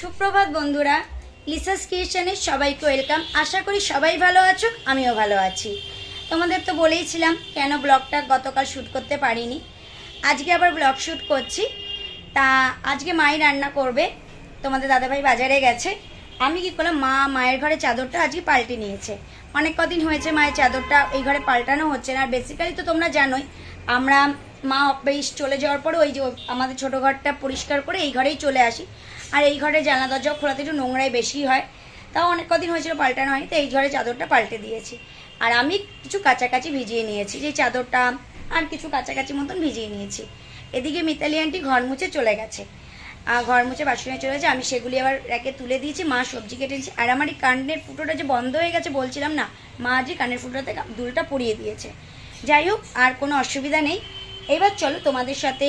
সুপ্রভাত বন্ধুরা লিসাস কিচেনে সবাইকে ওয়েলকাম আশা করি সবাই ভালো আছো, আমিও ভালো আছি। তোমাদের তো বলেইছিলাম কেন ব্লগটা গতকাল শ্যুট করতে পারিনি? আজকে আবার ব্লগ শ্যুট করছি। তা আজকে মাই রান্না করবে, তোমাদের দাদাভাই বাজারে গেছে। আমি কি করলাম, মা মায়ের ঘরে চাদরটা আজকে পাল্টে নিয়েছে। অনেক কদিন হয়েছে মায়ের চাদরটা এই ঘরে পাল্টানো হচ্ছে না। আর বেসিক্যালি তো তোমরা জানোই, আমরা মা অফিস চলে যাওয়ার পরে ওই যে আমাদের ছোটো ঘরটা পরিষ্কার করে এই ঘরেই চলে আসি। আর এই ঘরে জানলা দরজা খোলাতে একটু নোংরাই বেশি হয়। তাও অনেক কদিন হয়েছিল পাল্টানো হয়নি, তো এই ঘরে চাদরটা পাল্টে দিয়েছি। আর আমি কিছু কাছাকাছি ভিজিয়ে নিয়েছি, যে চাদরটা আর কিছু কাছাকাছি মতন ভিজিয়ে নিয়েছি। এদিকে মিতালি আন্টি ঘর মুছে চলে গেছে। ঘর মুছে বাসনে চলে গেছে আমি সেগুলি আবার র্যাকে তুলে দিয়েছি, মা সবজি কেটে দিয়েছি। আর আমার এই কানের ফুটোটা যে বন্ধ হয়ে গেছে বলছিলাম না, মা যে কানের ফুটোটাতে দুলটা পরিয়ে দিয়েছে। যাই হোক, আর কোনো অসুবিধা নেই। এবার চলো তোমাদের সাথে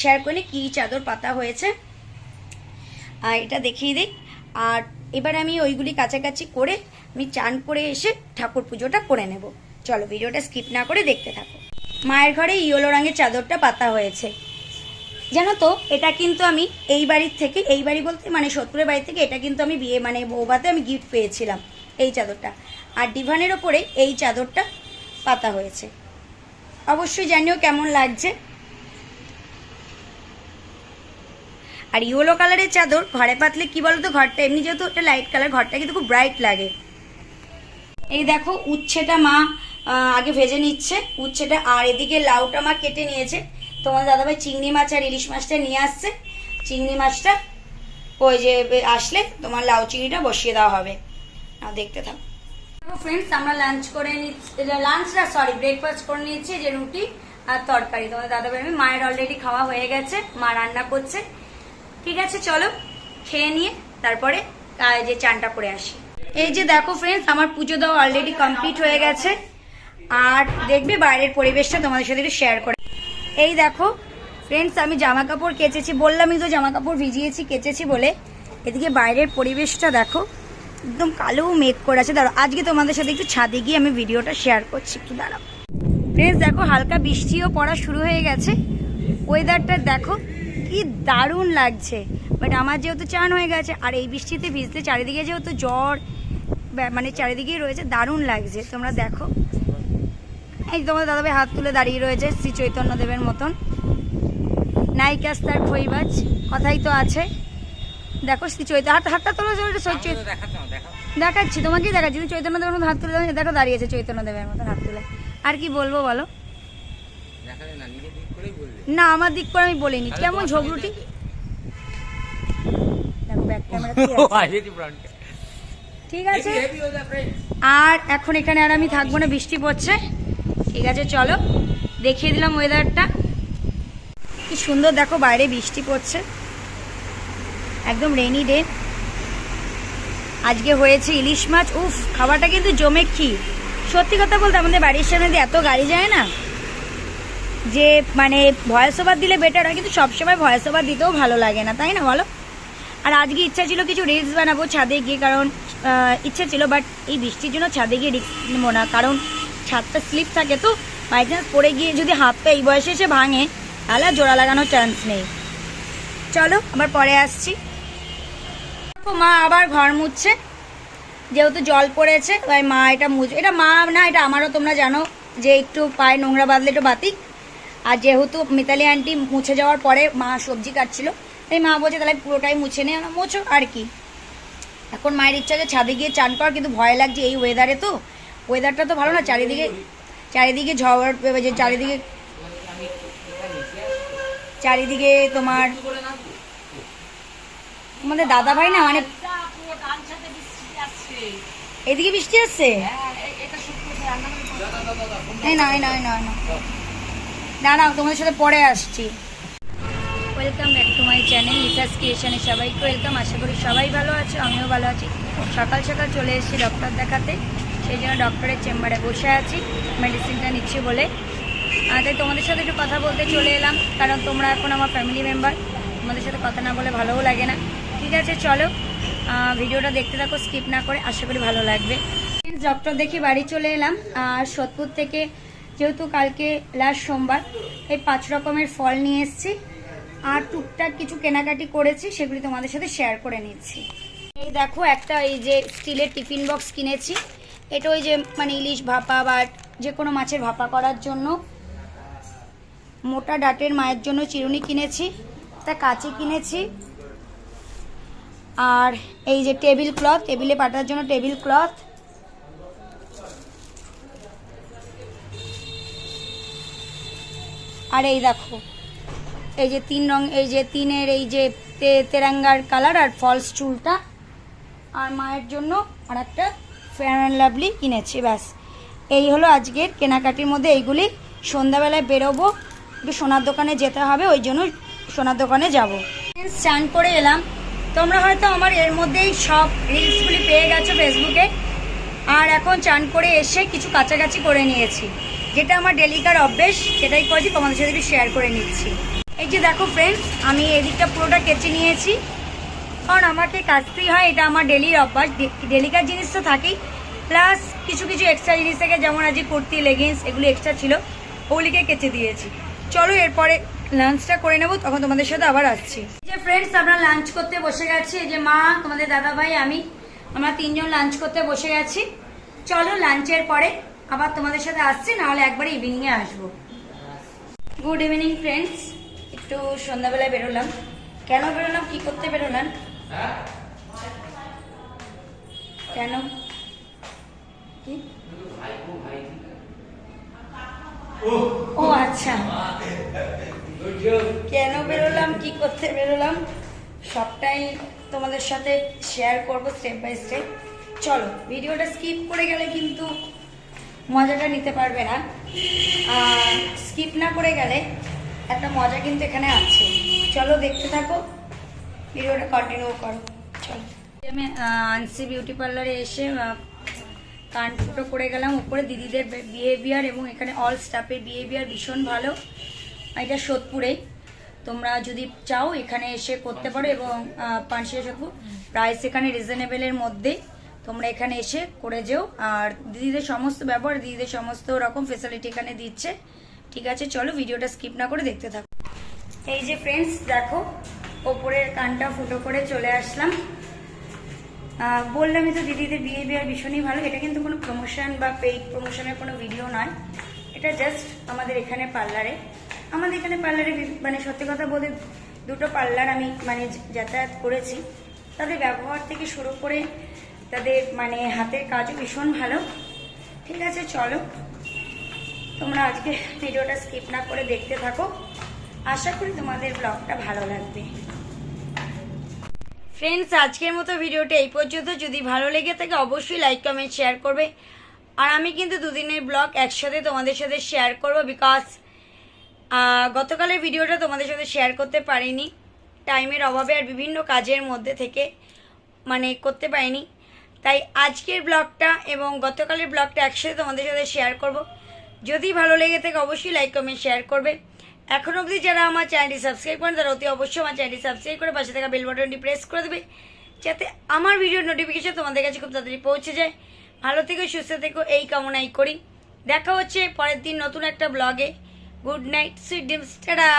শেয়ার করে কী চাদর পাতা হয়েছে। এটা দেখিয়ে দিই। আর এবার আমি ওইগুলি কাছাকাছি করে আমি চান করে এসে ঠাকুর পুজোটা করে নেব। চলো ভিডিওটা স্কিপ না করে দেখতে থাকো। মায়ের ঘরে ইয়েলো রঙের চাদরটা পাতা হয়েছে। জানো তো, এটা কিন্তু আমি এই বাড়ির থেকে, এই বাড়ি বলতে মানে সত্তরের বাড়ি থেকে এটা কিন্তু আমি বিয়ে মানে বৌভাতে আমি গিফট পেয়েছিলাম এই চাদরটা। আর ডিভানের ওপরে এই চাদরটা পাতা হয়েছে। অবশ্যই জানিও কেমন লাগছে। আর ইয়েলো কালারের চাদর ঘরে পাতলে কি বলতো? ঘরটা এমনি যেহেতু একটা লাইট কালার ঘরটা কিন্তু খুব ব্রাইট লাগে। এই দেখো, উচ্ছেটা মা আগে ভেজে নিচ্ছে। উচ্ছেটা, আর এদিকে লাউটা মা কেটে নিয়েছে। তোমার দাদাভাই চিংড়ি মাছ আর ইলিশ মাছটা নিয়ে আসছে। চিংড়ি মাছটা ওই যে আসলে তোমার লাউ চিংড়িটা বসিয়ে দেওয়া হবে। নাও দেখতে থাকো। ফ্রেন্ডস আমরা লাঞ্চ করে নিচ্ছি লাঞ্চ না সরি ব্রেকফাস্ট করে নিচ্ছি যে রুটি আর তরকারি। তোমার দাদাভাই, আমি মায়ের অলরেডি খাওয়া হয়ে গেছে, মা রান্না করছে। ঠিক আছে, চলো। খেয়ে নিয়ে তারপরে যে চানটা করে আসি। এই যে দেখো ফ্রেন্ডস আমার পুজো দেওয়া অলরেডি কমপ্লিট হয়ে গেছে। আর দেখবে বাইরের পরিবেশটা তোমাদের সাথে একটু শেয়ার করে। এই দেখো ফ্রেন্ডস আমি জামা কাপড় কেচেছি। বললামই তো জামা কাপড় ভিজিয়েছি, কেচেছি বলে। এদিকে বাইরের পরিবেশটা দেখো, একদম কালো মেঘ করে আছে। দাঁড়াও, আজকে তোমাদের সাথে একটু ছাদে গিয়ে আমি ভিডিওটা শেয়ার করছি, একটু দাঁড়াও। ফ্রেন্ডস দেখো হালকা বৃষ্টিও পড়া শুরু হয়ে গেছে। ওয়েদারটা দেখো কি দারুণ লাগছে। বাট আমার যেহেতু চান হয়ে গেছে আর এই বৃষ্টিতে ভিজতে চারিদিকে যেহেতু জ্বর মানে চারিদিকেই রয়েছে দারুণ লাগছে। তোমরা দেখো। এই তোমার দাদাভাই হাত তুলে দাঁড়িয়ে রয়েছে শ্রী চৈতন্য দেবের মতন। নায়িকাস তার খইবাজ কথাই তো আছে। দেখো শ্রী চৈতন্য হাত হাতটা তোলো দেখাচ্ছি তোমাকেই দেখাচ্ছি। তুমি চৈতন্য দেবের মতো হাত তুলে দেখো দাঁড়িয়েছে চৈতন্য দেবের মতন হাত তুলে। আর কি বলব বলো? না আমার দিক করে আমি বলিনি। কেমন ঝগড়ুটি ঠিক আছে? আর এখন এখানে আর আমি থাকব না বৃষ্টি পড়ছে। ঠিক আছে চলো। দেখিয়ে দিলাম ওয়েদারটা কি সুন্দর দেখো বাইরে বৃষ্টি পড়ছে। একদম রেনি ডে আজকে হয়েছে ইলিশ মাছ। উফ খাবারটা কিন্তু জমে খি সত্যি কথা বলতে আমাদের বাড়ির সামনে এত গাড়ি যায় না? যে মানে ভয়েস ওভার দিলে বেটার হয়, কিন্তু সবসময় ভয়েস ওভার দিতেও ভালো লাগে না, তাই না বলো? আর আজকে ইচ্ছা ছিল কিছু রিলস বানাবো ছাদে গিয়ে, কারণ ইচ্ছা ছিল বাট এই বৃষ্টির জন্য ছাদে গিয়ে রিস্ক নেব না, কারণ ছাদটা স্লিপ থাকে, তো বাই চান্স পড়ে গিয়ে যদি হাতটা এই বয়সে এসে ভাঙে, তাহলে জোড়া লাগানোর চান্স নেই। চলো, আবার পরে আসছি। মা আবার ঘর মুছছে, যেহেতু জল পড়েছে, তাই মা এটা মুছ, এটা মা না, এটা আমারও, তোমরা জানো যে একটু পায়ে নোংরা বাঁধলে একটু বাতিক আর যেহেতু মিতালি আন্টি মুছে যাওয়ার পরে মা সবজি কাটছিল তাই মা বলছে তাহলে পুরোটাই মুছে নে আমরা মোছো আর কি? এখন মায়ের ইচ্ছা যে ছাদে গিয়ে চান কর কিন্তু ভয় লাগছে এই ওয়েদারে তো। ওয়েদারটা তো ভালো না চারিদিকে চারিদিকে ঝড় যে চারিদিকে চারিদিকে তোমার আমাদের দাদা ভাই না মানে এদিকে বৃষ্টি আসছে? এই না না না না। না তোমাদের সাথে পরে আসছি। Welcome back to my channel Lisa's ক্রিয়েশনে সবাইকে ওয়েলকাম আশা করি সবাই ভালো আছো, আমিও ভালো আছি। সকাল সকাল চলে এসেছি ডক্টর দেখাতে, সেই জন্য ডক্টরের চেম্বারে বসে আছি মেডিসিনটা নিচ্ছি বলে। আর তাই তোমাদের সাথে একটু কথা বলতে চলে এলাম, কারণ তোমরা এখন আমার ফ্যামিলি মেম্বার তোমাদের সাথে কথা না বলে ভালোও লাগে না। ঠিক আছে, চলো ভিডিওটা দেখতে থাকো স্কিপ না করে, আশা করি ভালো লাগবে। ডক্টর দেখে বাড়ি চলে এলাম আর সোদপুর থেকে যেহেতু কালকে লাস্ট সোমবার এই পাঁচ রকমের ফল নিয়ে এসেছি। আর টুকটাক কিছু কেনাকাটি করেছি, সেগুলি তোমাদের সাথে শেয়ার করে নিচ্ছি। এই দেখো একটা এই যে স্টিলের টিফিন বক্স কিনেছি। এটা ওই যে মানে ইলিশ ভাপা বা যে কোনো মাছের ভাপা করার জন্য। মোটা ডাটের মায়ের জন্য চিরুনি কিনেছি তা কাঁচি কিনেছি। আর এই যে টেবিল ক্লথ, টেবিলে পাটার জন্য টেবিল ক্লথ। আর এই দেখো, এই যে তিন রং, এই যে তিনের এই যে তেরাঙ্গার কালার আর ফলস চুলটা। আর মায়ের জন্য আর একটা ফেয়ার অ্যান্ড লাভলি কিনেছি, ব্যাস। এই হলো আজকের কেনাকাটির মধ্যে এইগুলি। সন্ধ্যাবেলায় বেরোবো, একটু সোনার দোকানে যেতে হবে, ওই জন্য সোনার দোকানে যাব। স্নান করে এলাম। তোমরা হয়তো আমার এর মধ্যেই সব রিলসগুলি পেয়ে গেছো ফেসবুকে আর এখন চান করে এসে কিছু কাছাকাছি করে নিয়েছি। যেটা আমার ডেলিকার অভ্যেস, সেটাই করেছি, তোমাদের সাথে শেয়ার করে নিচ্ছি। এই যে দেখো ফ্রেন্ডস আমি এদিকটা পুরোটা কেচে নিয়েছি। কারণ আমাকে কাচতেই হয়, এটা আমার ডেলির অভ্যাস ডেলিকার জিনিস তো থাকেই। প্লাস কিছু কিছু এক্সট্রা জিনিস থেকে, যেমন আজকে কুর্তি লেগিংস এগুলো এক্সট্রা ছিল, ওগুলিকে কেচে দিয়েছি। চলো এরপরে লাঞ্চটা করে নেব, তখন তোমাদের সাথে আবার আসছি। যে ফ্রেন্ডস আমরা লাঞ্চ করতে বসে গেছি। যে মা, তোমাদের দাদা ভাই আমি, আমরা তিনজন লাঞ্চ করতে বসে গেছি। চলো লাঞ্চের পরে আবার তোমাদের সাথে আসছি, নাহলে একবারে ইভিনিংয়ে আসব। গুড ইভিনিং ফ্রেন্ডস একটু সন্ধ্যাবেলায় বেরোলাম। কেন বেরোলাম? কি করতে বেরোলাম? কেন? কি? ও আচ্ছা। কেন বেরোলাম? কি করতে বেরোলাম? সবটাই তোমাদের সাথে শেয়ার করব স্টেপ বাই স্টেপ চলো ভিডিওটা স্কিপ করে গেলে কিন্তু মজাটা নিতে পারবে না। স্কিপ না করে গেলে একটা মজা কিন্তু এখানে আছে। চলো দেখতে থাকো। ভিডিওটা কন্টিনিউ করো। চলো। আমি আনসি বিউটি পার্লারে এসে কান ফুটো করে গেলাম। উপরে দিদিদের বিহেভিয়ার এবং এখানে অল স্টাফের বিহেভিয়ার ভীষণ ভালো। এটা সোদপুরেই তোমরা যদি চাও, এখানে এসে করতে পারো এবং পানশিয়া সোদপুর প্রাইস এখানে রিজনেবলের মধ্যে। তোমরা এখানে এসে করে যেও। আর দিদিদের সমস্ত ব্যবহার, দিদিদের সমস্ত রকম ফেসিলিটি এখানে দিচ্ছে। ঠিক আছে, চলো ভিডিওটা স্কিপ না করে দেখতে থাকো। এই যে ফ্রেন্ডস দেখো, ওপরের কানটা ফুটো করে চলে আসলাম। বললামই তো দিদিদের বিহেভিয়ার ভীষণই ভালো। এটা কিন্তু কোনো প্রমোশন বা পেইড প্রমোশনের কোনো ভিডিও নয়। এটা জাস্ট আমাদের এখানে পার্লারে আমাদের এখানে পার্লারে মানে সত্যি কথা বলতে দুটো পার্লার আমি মানে যাতায়াত করেছি। তাদের ব্যবহার থেকে শুরু করে তাদের মানে হাতের কাজও ভীষণ ভালো। ঠিক আছে, চলো। তোমরা আজকে ভিডিওটা স্কিপ না করে দেখতে থাকো। আশা করি তোমাদের ব্লগটা ভালো লাগবে। ফ্রেন্ডস আজকের মতো ভিডিওটা এই পর্যন্ত। যদি ভালো লেগে থাকে, অবশ্যই লাইক কমেন্ট শেয়ার করবে। আর আমি কিন্তু দুদিনের ব্লগ একসাথে তোমাদের সাথে শেয়ার করব বিকজ গতকালের ভিডিওটা তোমাদের সাথে শেয়ার করতে পারিনি। টাইমের অভাবে আর বিভিন্ন কাজের মধ্যে থেকে মানে করতে পারিনি। তাই আজকের ব্লগটা এবং গতকালের ব্লগটা একসাথে তোমাদের সাথে শেয়ার করব। যদি ভালো লেগে থাকে, অবশ্যই লাইক কমেন্ট শেয়ার করবে। এখন অবধি যারা আমার চ্যানেলটি সাবস্ক্রাইব করেন, তারা অতি অবশ্যই আমার চ্যানেলটি সাবস্ক্রাইব করে পাশে থাকা বেল বাটনটি প্রেস করে দেবে, যাতে আমার ভিডিওর নোটিফিকেশন তোমাদের কাছে খুব তাড়াতাড়ি পৌঁছে যায়। ভালো থেকো, সুস্থ থেকো, এই কামনাই করি। দেখা হচ্ছে পরের দিন নতুন একটা ব্লগে good night sweet dreams tata